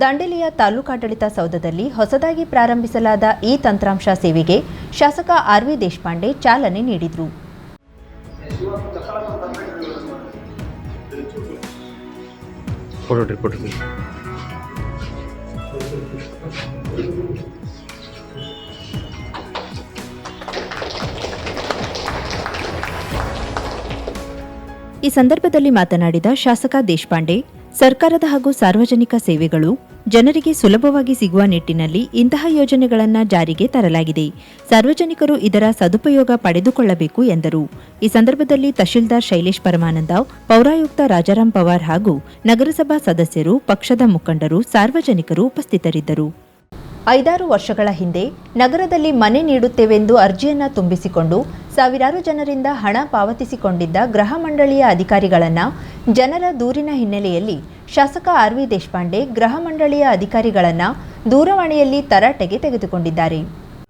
ದಾಂಡೇಲಿಯ ತಾಲೂಕಾಡಳಿತ ಸೌಧದಲ್ಲಿ ಹೊಸದಾಗಿ ಪ್ರಾರಂಭಿಸಲಾದ ಈ ತಂತ್ರಾಂಶ ಸೇವೆಗೆ ಶಾಸಕ ಆರ್ವಿ ದೇಶಪಾಂಡೆ ಚಾಲನೆ ನೀಡಿದರು. ಈ ಸಂದರ್ಭದಲ್ಲಿ ಮಾತನಾಡಿದ ಶಾಸಕ ದೇಶಪಾಂಡೆ ಸರ್ಕಾರದ ಹಾಗೂ ಸಾರ್ವಜನಿಕ ಸೇವೆಗಳು ಜನರಿಗೆ ಸುಲಭವಾಗಿ ಸಿಗುವ ನಿಟ್ಟಿನಲ್ಲಿ ಇಂತಹ ಯೋಜನೆಗಳನ್ನು ಜಾರಿಗೆ ತರಲಾಗಿದೆ. ಸಾರ್ವಜನಿಕರು ಇದರ ಸದುಪಯೋಗ ಪಡೆದುಕೊಳ್ಳಬೇಕು ಎಂದರು. ಈ ಸಂದರ್ಭದಲ್ಲಿ ತಹಶೀಲ್ದಾರ್ ಶೈಲೇಶ್ ಪರಮಾನಂದ ಪೌರಾಯುಕ್ತ ರಾಜಾರಾಮ್ ಪವಾರ್ ಹಾಗೂ ನಗರಸಭಾ ಸದಸ್ಯರು, ಪಕ್ಷದ ಮುಖಂಡರು, ಸಾರ್ವಜನಿಕರು ಉಪಸ್ಥಿತರಿದ್ದರು. ಐದಾರು ವರ್ಷಗಳ ಹಿಂದೆ ನಗರದಲ್ಲಿ ಮನೆ ನೀಡುತ್ತೇವೆಂದು ಅರ್ಜಿಯನ್ನ ತುಂಬಿಸಿಕೊಂಡು ಸಾವಿರಾರು ಜನರಿಂದ ಹಣ ಪಾವತಿಸಿಕೊಂಡಿದ್ದ ಗೃಹ ಮಂಡಳಿಯ ಅಧಿಕಾರಿಗಳನ್ನು ಜನರ ದೂರಿನ ಹಿನ್ನೆಲೆಯಲ್ಲಿ ಶಾಸಕ ಆರ್ವಿ ದೇಶಪಾಂಡೆ ಗೃಹ ಮಂಡಳಿಯ ಅಧಿಕಾರಿಗಳನ್ನು ದೂರವಾಣಿಯಲ್ಲಿ ತರಾಟೆಗೆ ತೆಗೆದುಕೊಂಡಿದ್ದಾರೆ.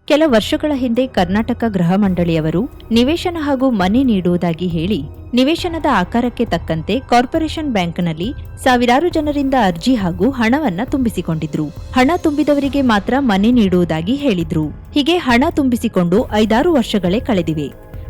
ಕೆಲ ವರ್ಷಗಳ ಹಿಂದೆ ಕರ್ನಾಟಕ ಗೃಹ ಮಂಡಳಿಯವರು ನಿವೇಶನ ಹಾಗೂ ಮನೆ ನೀಡುವುದಾಗಿ ಹೇಳಿ, ನಿವೇಶನದ ಆಕಾರಕ್ಕೆ ತಕ್ಕಂತೆ ಕಾರ್ಪೊರೇಷನ್ ಬ್ಯಾಂಕ್ನಲ್ಲಿ ಸಾವಿರಾರು ಜನರಿಂದ ಅರ್ಜಿ ಹಾಗೂ ಹಣವನ್ನ ತುಂಬಿಸಿಕೊಂಡಿದ್ರು. ಹಣ ತುಂಬಿದವರಿಗೆ ಮಾತ್ರ ಮನೆ ನೀಡುವುದಾಗಿ ಹೇಳಿದ್ರು. ಹೀಗೆ ಹಣ ತುಂಬಿಸಿಕೊಂಡು ಐದಾರು ವರ್ಷಗಳೇ ಕಳೆದಿವೆ.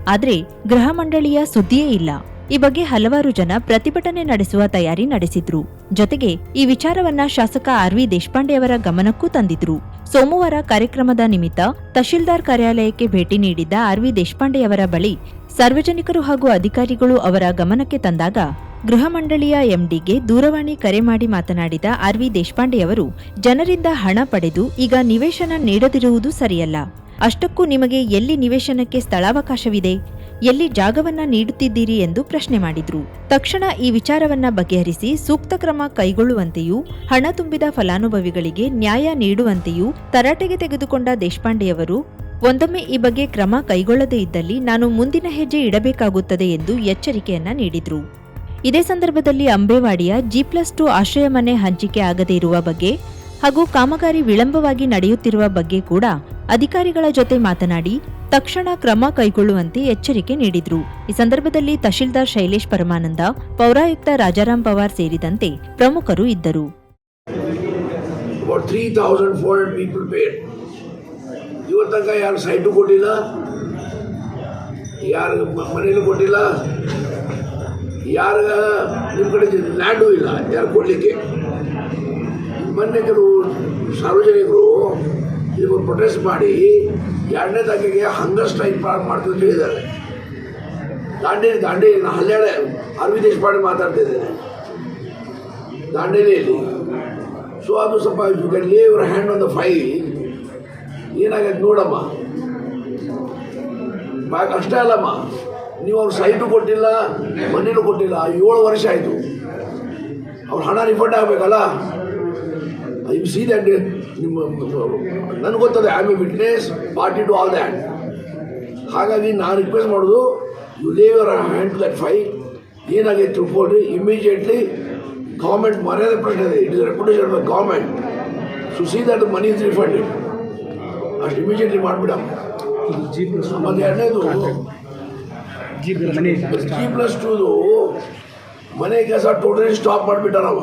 ಆದರೆ ಗೃಹ ಮಂಡಳಿಯ ಸುದ್ದಿಯೇ ಇಲ್ಲ. ಈ ಬಗ್ಗೆ ಹಲವಾರು ಜನ ಪ್ರತಿಭಟನೆ ನಡೆಸುವ ತಯಾರಿ ನಡೆಸಿದ್ರು. ಜೊತೆಗೆ ಈ ವಿಚಾರವನ್ನ ಶಾಸಕ ಆರ್ ವಿ ದೇಶಪಾಂಡೆಯವರ ಗಮನಕ್ಕೂ ತಂದಿದ್ರು. ಸೋಮವಾರ ಕಾರ್ಯಕ್ರಮದ ನಿಮಿತ್ತ ತಹಶೀಲ್ದಾರ್ ಕಾರ್ಯಾಲಯಕ್ಕೆ ಭೇಟಿ ನೀಡಿದ್ದ ಆರ್ವಿ ದೇಶಪಾಂಡೆಯವರ ಬಳಿ ಸಾರ್ವಜನಿಕರು ಹಾಗೂ ಅಧಿಕಾರಿಗಳು ಅವರ ಗಮನಕ್ಕೆ ತಂದಾಗ ಗೃಹ ಮಂಡಳಿಯ ಎಂಡಿಗೆ ದೂರವಾಣಿ ಕರೆ ಮಾಡಿ ಮಾತನಾಡಿದ ಆರ್ ವಿ ದೇಶಪಾಂಡೆಯವರು ಜನರಿಂದ ಹಣ ಪಡೆದು ಈಗ ನಿವೇಶನ ನೀಡದಿರುವುದು ಸರಿಯಲ್ಲ. ಅಷ್ಟಕ್ಕೂ ನಿಮಗೆ ಎಲ್ಲಿ ನಿವೇಶನಕ್ಕೆ ಸ್ಥಳಾವಕಾಶವಿದೆ? ಎಲ್ಲಿ ಜಾಗವನ್ನ ನೀಡುತ್ತಿದ್ದೀರಿ ಎಂದು ಪ್ರಶ್ನೆ ಮಾಡಿದ್ರು. ತಕ್ಷಣ ಈ ವಿಚಾರವನ್ನ ಬಗೆಹರಿಸಿ ಸೂಕ್ತ ಕ್ರಮ ಕೈಗೊಳ್ಳುವಂತೆಯೂ, ಹಣ ತುಂಬಿದ ಫಲಾನುಭವಿಗಳಿಗೆ ನ್ಯಾಯ ನೀಡುವಂತೆಯೂ ತರಾಟೆಗೆ ತೆಗೆದುಕೊಂಡ ದೇಶಪಾಂಡೆಯವರು, ಒಂದೊಮ್ಮೆ ಈ ಬಗ್ಗೆ ಕ್ರಮ ಕೈಗೊಳ್ಳದೇ ಇದ್ದಲ್ಲಿ ನಾನು ಮುಂದಿನ ಹೆಜ್ಜೆ ಇಡಬೇಕಾಗುತ್ತದೆ ಎಂದು ಎಚ್ಚರಿಕೆಯನ್ನ ನೀಡಿದ್ರು. ಇದೇ ಸಂದರ್ಭದಲ್ಲಿ ಅಂಬೇವಾಡಿಯ ಜಿ ಪ್ಲಸ್ ಟು ಆಶ್ರಯ ಮನೆ ಹಂಚಿಕೆ ಆಗದೇ ಇರುವ ಬಗ್ಗೆ ಹಾಗೂ ಕಾಮಗಾರಿ ವಿಳಂಬವಾಗಿ ನಡೆಯುತ್ತಿರುವ ಬಗ್ಗೆ ಕೂಡ ಅಧಿಕಾರಿಗಳ ಜೊತೆ ಮಾತನಾಡಿ ತಕ್ಷಣ ಕ್ರಮ ಕೈಗೊಳ್ಳುವಂತೆ ಎಚ್ಚರಿಕೆ ನೀಡಿದ್ರು. ಈ ಸಂದರ್ಭದಲ್ಲಿ ತಹಶೀಲ್ದಾರ್ ಶೈಲೇಶ್ ಪರಮಾನಂದ ಪೌರಾಯುಕ್ತ ರಾಜಾರಾಮ್ ಪವಾರ್ ಸೇರಿದಂತೆ ಪ್ರಮುಖರು ಇದ್ದರು. About 3,400 people paid. ಇವತ್ತು ಯಾರು ಯಾರು ಯಾರ ಇಲ್ಲ ಯಾರು ಸಾರ್ವಜನಿಕರು ಇದಕ್ಕೆ ಪ್ರೊಟೆಸ್ಟ್ ಮಾಡಿ ಎರಡನೇ ತಂಗಿಗೆ ಹಂಗರ್ ಸ್ಟ್ರೈಕ್ ಪ್ರಾರಂಭ ಮಾಡ್ತೀವಿ ಅಂತ ಹೇಳಿದ್ದಾರೆ. ದಾಂಡೇಲಿ ದಾಂಡೇಲಿ ನಾನು ಹಲ್ಯಾಳೆ. ಅರವಿಂದ್ ದೇಶಪಾಂಡೆ ಮಾತಾಡ್ತಿದ್ದೇನೆ ದಾಂಡೇಲಿಯಲ್ಲಿ ಸೊ ಅದು ಸ್ವಲ್ಪ you can lay your hand ಒಂದು ಫೈಲ್ ಏನಾಗೈತೆ ನೋಡಮ್ಮ. ಬಾ ಅಷ್ಟೇ ಅಲ್ಲಮ್ಮ. ನೀವು ಅವ್ರ ಸೈಟು ಕೊಟ್ಟಿಲ್ಲ, ಮನೇನು ಕೊಟ್ಟಿಲ್ಲ, ಏಳು ವರ್ಷ ಆಯಿತು. ಅವ್ರ ಹಣ ರಿಫಂಡ್ ಆಗಬೇಕಲ್ಲ? ಯು ಸಿ ದ್ಯಾಟ್ ನಿಮ್ಮ ನನಗೆ ಗೊತ್ತದೆ I a witness party to all that ಹಾಗಾಗಿ ನಾನು ರಿಕ್ವೆಸ್ಟ್ ಮಾಡೋದು you leave your hand to that file ಏನಾಗೈತೆ ತಿಳ್ಕೊಳ್ರಿ ಇಮಿಡಿಯೇಟ್ಲಿ ಗೌರ್ಮೆಂಟ್ ಮರ್ಯಾದೆ ಪ್ರಶ್ನೆ ಇದೆ it is reputation of government so see that money is refunded ಅಷ್ಟು ಇಮಿಡಿಯೇಟ್ಲಿ ಮಾಡಿಬಿಡಮ್ಮ ಮತ್ತು ಎರಡನೇದು ಜಿ ಪ್ಲಸ್ ಟೂದು ಮನೆ ಕೆಲಸ ಟೋಟಲಿ ಸ್ಟಾಪ್ ಮಾಡಿಬಿಟ್ಟಾರವ.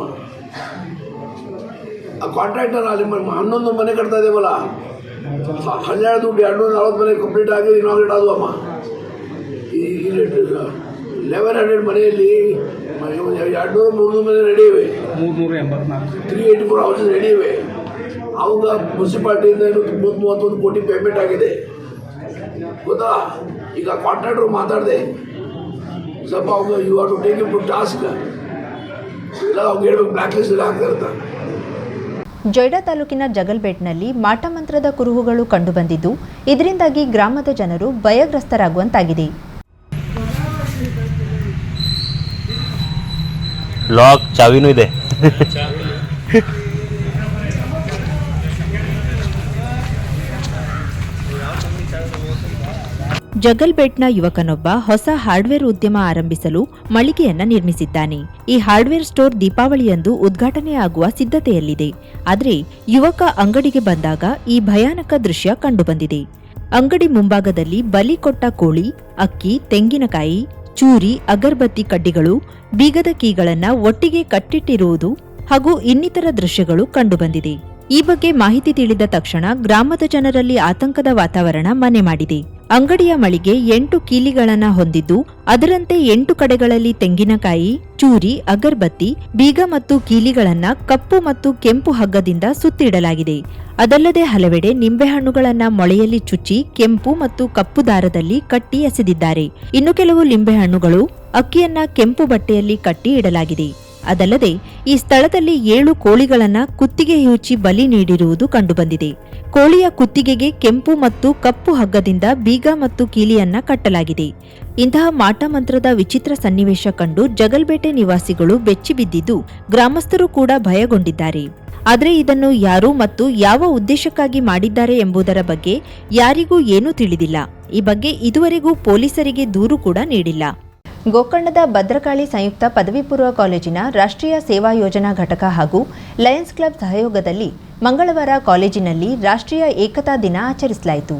ಆ ಕಾಂಟ್ರಾಕ್ಟರ್ ಅಲ್ಲಿ ಹನ್ನೊಂದು ಮನೆ ಕಟ್ತಾ ಇದೇವಲ್ಲ ಹನ್ನೆರಡು ದುಡ್ಡು, ಎರಡು ನಲ್ವತ್ತು ಮನೆ ಕಂಪ್ಲೀಟ್ ಆಗಿ ಇನಾಗ್ರೇಟ್ ಆದವು ಅಮ್ಮ. ಲೆವೆನ್ ಹಂಡ್ರೆಡ್ ಮನೆಯಲ್ಲಿ ಎರಡು ನೂರು, ಮೂರು ಮನೆ ರೆಡಿ ಇವೆ. ಮೂರ್ನೂರ ಎಂಬತ್ನಾಲ್ಕು three eighty four houses ready ಇವೆ ಅವಾಗ ಮುನ್ಸಿಪಾಲ್ಟಿಯಿಂದ ಮೂವತ್ತು, ಮೂವತ್ತೊಂದು ಕೋಟಿ ಪೇಮೆಂಟ್ ಆಗಿದೆ. ಗೊತ್ತಾ? ಈಗ ಕಾಂಟ್ರಾಕ್ಟ್ರು ಮಾತಾಡಿದೆ. ಸ್ವಲ್ಪ ಅವಾಗ you are to take him to task ಇಲ್ಲ ಅವ್ಗೆ ಹೇಳ್ಬೇಕು ಬ್ಲ್ಯಾಕ್ ಲಿಸ್ಟ್ ಹಾಕ್ತಾ ಇರ್ತಾರೆ ಜೊಯ್ಡಾ ತಾಲೂಕಿನ ಜಗಲ್ಬೆಟ್ನಲ್ಲಿ ಮಾಟಮಂತ್ರದ ಕುರುಹುಗಳು ಕಂಡುಬಂದಿದ್ದು ಇದರಿಂದಾಗಿ ಗ್ರಾಮದ ಜನರು ಭಯಗ್ರಸ್ತರಾಗುವಂತಾಗಿದೆ. ಲಾಕ್ ಚಾವಿನೂ ಇದೆ. ಜಗಲ್ಬೆಟ್ನ ಯುವಕನೊಬ್ಬ ಹೊಸ ಹಾರ್ಡ್ವೇರ್ ಉದ್ಯಮ ಆರಂಭಿಸಲು ಮಳಿಗೆಯನ್ನ ನಿರ್ಮಿಸಿದ್ದಾನೆ. ಈ ಹಾರ್ಡ್ವೇರ್ ಸ್ಟೋರ್ ದೀಪಾವಳಿಯಂದು ಉದ್ಘಾಟನೆಯಾಗುವ ಸಿದ್ಧತೆಯಲ್ಲಿದೆ. ಆದರೆ ಯುವಕ ಅಂಗಡಿಗೆ ಬಂದಾಗ ಈ ಭಯಾನಕ ದೃಶ್ಯ ಕಂಡುಬಂದಿದೆ. ಅಂಗಡಿ ಮುಂಭಾಗದಲ್ಲಿ ಬಲಿ ಕೊಟ್ಟ ಕೋಳಿ, ಅಕ್ಕಿ, ತೆಂಗಿನಕಾಯಿ, ಚೂರಿ, ಅಗರ್ಬತ್ತಿ ಕಡ್ಡಿಗಳು, ಬೀಗದ ಕೀಗಳನ್ನ ಒಟ್ಟಿಗೆ ಕಟ್ಟಿಟ್ಟಿರುವುದು ಹಾಗೂ ಇನ್ನಿತರ ದೃಶ್ಯಗಳು ಕಂಡುಬಂದಿದೆ. ಈ ಬಗ್ಗೆ ಮಾಹಿತಿ ತಿಳಿದ ತಕ್ಷಣ ಗ್ರಾಮದ ಜನರಲ್ಲಿ ಆತಂಕದ ವಾತಾವರಣ ಮನೆ ಮಾಡಿದೆ. ಅಂಗಡಿಯ ಮಳಿಗೆ ಎಂಟು ಕೀಲಿಗಳನ್ನ ಹೊಂದಿದ್ದು, ಅದರಂತೆ ಎಂಟು ಕಡೆಗಳಲ್ಲಿ ತೆಂಗಿನಕಾಯಿ, ಚೂರಿ, ಅಗರ್ಬತ್ತಿ, ಬೀಗ ಮತ್ತು ಕೀಲಿಗಳನ್ನ ಕಪ್ಪು ಮತ್ತು ಕೆಂಪು ಹಗ್ಗದಿಂದ ಸುತ್ತಿಡಲಾಗಿದೆ. ಅದಲ್ಲದೆ ಹಲವೆಡೆ ನಿಂಬೆಹಣ್ಣುಗಳನ್ನ ಮೊಳೆಯಲ್ಲಿ ಚುಚ್ಚಿ ಕೆಂಪು ಮತ್ತು ಕಪ್ಪು ದಾರದಲ್ಲಿ ಕಟ್ಟಿ ಎಸೆದಿದ್ದಾರೆ. ಇನ್ನು ಕೆಲವು ಲಿಂಬೆಹಣ್ಣುಗಳು ಅಕ್ಕಿಯನ್ನ ಕೆಂಪು ಬಟ್ಟೆಯಲ್ಲಿ ಕಟ್ಟಿ ಇಡಲಾಗಿದೆ. ಅದಲ್ಲದೆ ಈ ಸ್ಥಳದಲ್ಲಿ ಏಳು ಕೋಳಿಗಳನ್ನು ಕುತ್ತಿಗೆ ಹುಚ್ಚಿ ಬಲಿ ನೀಡಿರುವುದು ಕಂಡುಬಂದಿದೆ. ಕೋಳಿಯ ಕುತ್ತಿಗೆಗೆ ಕೆಂಪು ಮತ್ತು ಕಪ್ಪು ಹಗ್ಗದಿಂದ ಬೀಗ ಮತ್ತು ಕೀಲಿಯನ್ನ ಕಟ್ಟಲಾಗಿದೆ. ಇಂತಹ ಮಾಟಮಂತ್ರದ ವಿಚಿತ್ರ ಸನ್ನಿವೇಶ ಕಂಡು ಜಗಲ್ಬೇಟೆ ನಿವಾಸಿಗಳು ಬೆಚ್ಚಿಬಿದ್ದಿದ್ದು ಗ್ರಾಮಸ್ಥರು ಕೂಡ ಭಯಗೊಂಡಿದ್ದಾರೆ. ಆದರೆ ಇದನ್ನು ಯಾರು ಮತ್ತು ಯಾವ ಉದ್ದೇಶಕ್ಕಾಗಿ ಮಾಡಿದ್ದಾರೆ ಎಂಬುದರ ಬಗ್ಗೆ ಯಾರಿಗೂ ಏನೂ ತಿಳಿದಿಲ್ಲ. ಈ ಬಗ್ಗೆ ಇದುವರೆಗೂ ಪೊಲೀಸರಿಗೆ ದೂರು ಕೂಡ ನೀಡಿಲ್ಲ. ಗೋಕರ್ಣದ ಭದ್ರಕಾಳಿ ಸಂಯುಕ್ತ ಪದವಿ ಪೂರ್ವ ಕಾಲೇಜಿನ ರಾಷ್ಟ್ರೀಯ ಸೇವಾ ಯೋಜನಾ ಘಟಕ ಹಾಗೂ ಲಯನ್ಸ್ ಕ್ಲಬ್ ಸಹಯೋಗದಲ್ಲಿ ಮಂಗಳವಾರ ಕಾಲೇಜಿನಲ್ಲಿ ರಾಷ್ಟ್ರೀಯ ಏಕತಾ ದಿನ ಆಚರಿಸಲಾಯಿತು.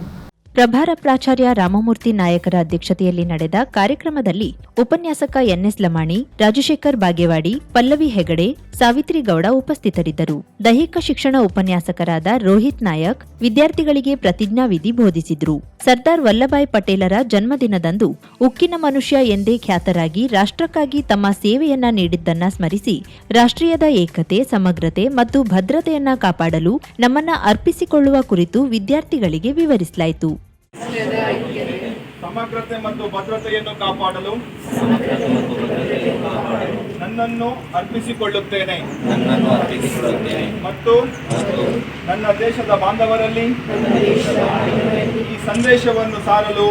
ಪ್ರಭಾರ ಪ್ರಾಚಾರ್ಯ ರಾಮಮೂರ್ತಿ ನಾಯಕರ ಅಧ್ಯಕ್ಷತೆಯಲ್ಲಿ ನಡೆದ ಕಾರ್ಯಕ್ರಮದಲ್ಲಿ ಉಪನ್ಯಾಸಕ ಎನ್ಎಸ್ ಲಮಾಣಿ, ರಾಜಶೇಖರ್ ಬಾಗೇವಾಡಿ, ಪಲ್ಲವಿ ಹೆಗಡೆ, ಸಾವಿತ್ರಿ ಗೌಡ ಉಪಸ್ಥಿತರಿದ್ದರು. ದೈಹಿಕ ಶಿಕ್ಷಣ ಉಪನ್ಯಾಸಕರಾದ ರೋಹಿತ್ ನಾಯಕ್ ವಿದ್ಯಾರ್ಥಿಗಳಿಗೆ ಪ್ರತಿಜ್ಞಾವಿಧಿ ಬೋಧಿಸಿದ್ರು. ಸರ್ದಾರ್ ವಲ್ಲಭಾಯ್ ಪಟೇಲರ ಜನ್ಮದಿನದಂದು ಉಕ್ಕಿನ ಮನುಷ್ಯ ಎಂದೇ ಖ್ಯಾತರಾಗಿ ರಾಷ್ಟ್ರಕ್ಕಾಗಿ ತಮ್ಮ ಸೇವೆಯನ್ನ ನೀಡಿದ್ದನ್ನ ಸ್ಮರಿಸಿ ರಾಷ್ಟ್ರೀಯದ ಏಕತೆ, ಸಮಗ್ರತೆ ಮತ್ತು ಭದ್ರತೆಯನ್ನ ಕಾಪಾಡಲು ನಮ್ಮನ್ನ ಅರ್ಪಿಸಿಕೊಳ್ಳುವ ಕುರಿತು ವಿದ್ಯಾರ್ಥಿಗಳಿಗೆ ವಿವರಿಸಲಾಯಿತು. ಸಮಗ್ರತೆ ಮತ್ತು ಭದ್ರತೆಯನ್ನು ಕಾಪಾಡಲು ನನ್ನನ್ನು ಅರ್ಪಿಸಿಕೊಳ್ಳುತ್ತೇನೆ. ಮತ್ತು ನನ್ನ ದೇಶದ ಬಾಂಧವರಲ್ಲಿ ಈ ಸಂದೇಶವನ್ನು ಸಾರಲು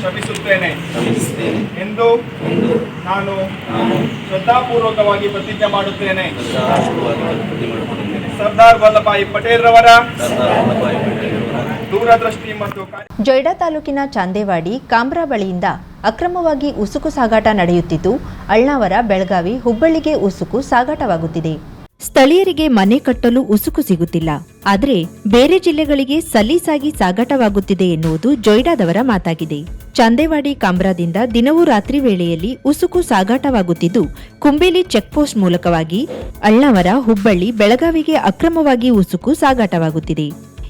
ಶ್ರಮಿಸುತ್ತೇನೆ. ಎಂದು ನಾನು ಶ್ರದ್ಧಾಪೂರ್ವಕವಾಗಿ ಪ್ರತಿಜ್ಞೆ ಮಾಡುತ್ತೇನೆ. ಸರ್ದಾರ್ ವಲ್ಲಭಾಯಿ ಪಟೇಲ್ ರವರ ದೂರದೃಷ್ಟಿ ಜೊಯ್ಡಾ ತಾಲೂಕಿನ ಚಾಂದೇವಾಡಿ ಕಾಮ್ರಾ ಬಳಿಯಿಂದ ಅಕ್ರಮವಾಗಿ ಉಸುಕು ಸಾಗಾಟ ನಡೆಯುತ್ತಿದ್ದು, ಅಳ್ನಾವರ ಬೆಳಗಾವಿ ಹುಬ್ಬಳ್ಳಿಗೆ ಉಸುಕು ಸಾಗಾಟವಾಗುತ್ತಿದೆ. ಸ್ಥಳೀಯರಿಗೆ ಮನೆ ಕಟ್ಟಲು ಉಸುಕು ಸಿಗುತ್ತಿಲ್ಲ. ಆದರೆ ಬೇರೆ ಜಿಲ್ಲೆಗಳಿಗೆ ಸಲೀಸಾಗಿ ಸಾಗಾಟವಾಗುತ್ತಿದೆ ಎನ್ನುವುದು ಜೊಯ್ಡಾದವರ ಮಾತಾಗಿದೆ. ಚಂದೇವಾಡಿ ಕಾಮ್ರಾದಿಂದ ದಿನವೂ ರಾತ್ರಿ ವೇಳೆಯಲ್ಲಿ ಉಸುಕು ಸಾಗಾಟವಾಗುತ್ತಿದ್ದು, ಕುಂಬೇಲಿ ಚೆಕ್ಪೋಸ್ಟ್ ಮೂಲಕವಾಗಿ ಅಳ್ನಾವರ ಹುಬ್ಬಳ್ಳಿ ಬೆಳಗಾವಿಗೆ ಅಕ್ರಮವಾಗಿ ಉಸುಕು ಸಾಗಾಟವಾಗುತ್ತಿದೆ.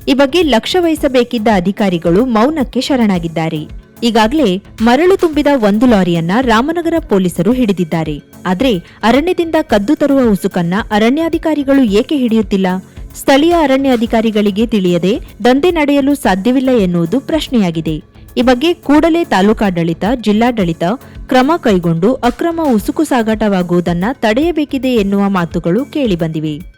ಈ ಬಗ್ಗೆ ಲಕ್ಷ್ಯ ವಹಿಸಬೇಕಿದ್ದ ಅಧಿಕಾರಿಗಳು ಮೌನಕ್ಕೆ ಶರಣಾಗಿದ್ದಾರೆ. ಈಗಾಗಲೇ ಮರಳು ತುಂಬಿದ ಒಂದು ಲಾರಿಯನ್ನ ರಾಮನಗರ ಪೊಲೀಸರು ಹಿಡಿದಿದ್ದಾರೆ. ಆದರೆ ಅರಣ್ಯದಿಂದ ಕದ್ದು ತರುವ ಉಸುಕನ್ನ ಅರಣ್ಯಾಧಿಕಾರಿಗಳು ಏಕೆ ಹಿಡಿಯುತ್ತಿಲ್ಲ? ಸ್ಥಳೀಯ ಅರಣ್ಯಾಧಿಕಾರಿಗಳಿಗೆ ತಿಳಿಯದೆ ದಂಧೆ ನಡೆಯಲು ಸಾಧ್ಯವಿಲ್ಲ ಎನ್ನುವುದು ಪ್ರಶ್ನೆಯಾಗಿದೆ. ಈ ಬಗ್ಗೆ ಕೂಡಲೇ ತಾಲೂಕಾಡಳಿತ, ಜಿಲ್ಲಾಡಳಿತ ಕ್ರಮ ಕೈಗೊಂಡು ಅಕ್ರಮ ಉಸುಕು ಸಾಗಾಟವಾಗುವುದನ್ನ ತಡೆಯಬೇಕಿದೆ ಎನ್ನುವ ಮಾತುಗಳು ಕೇಳಿಬಂದಿವೆ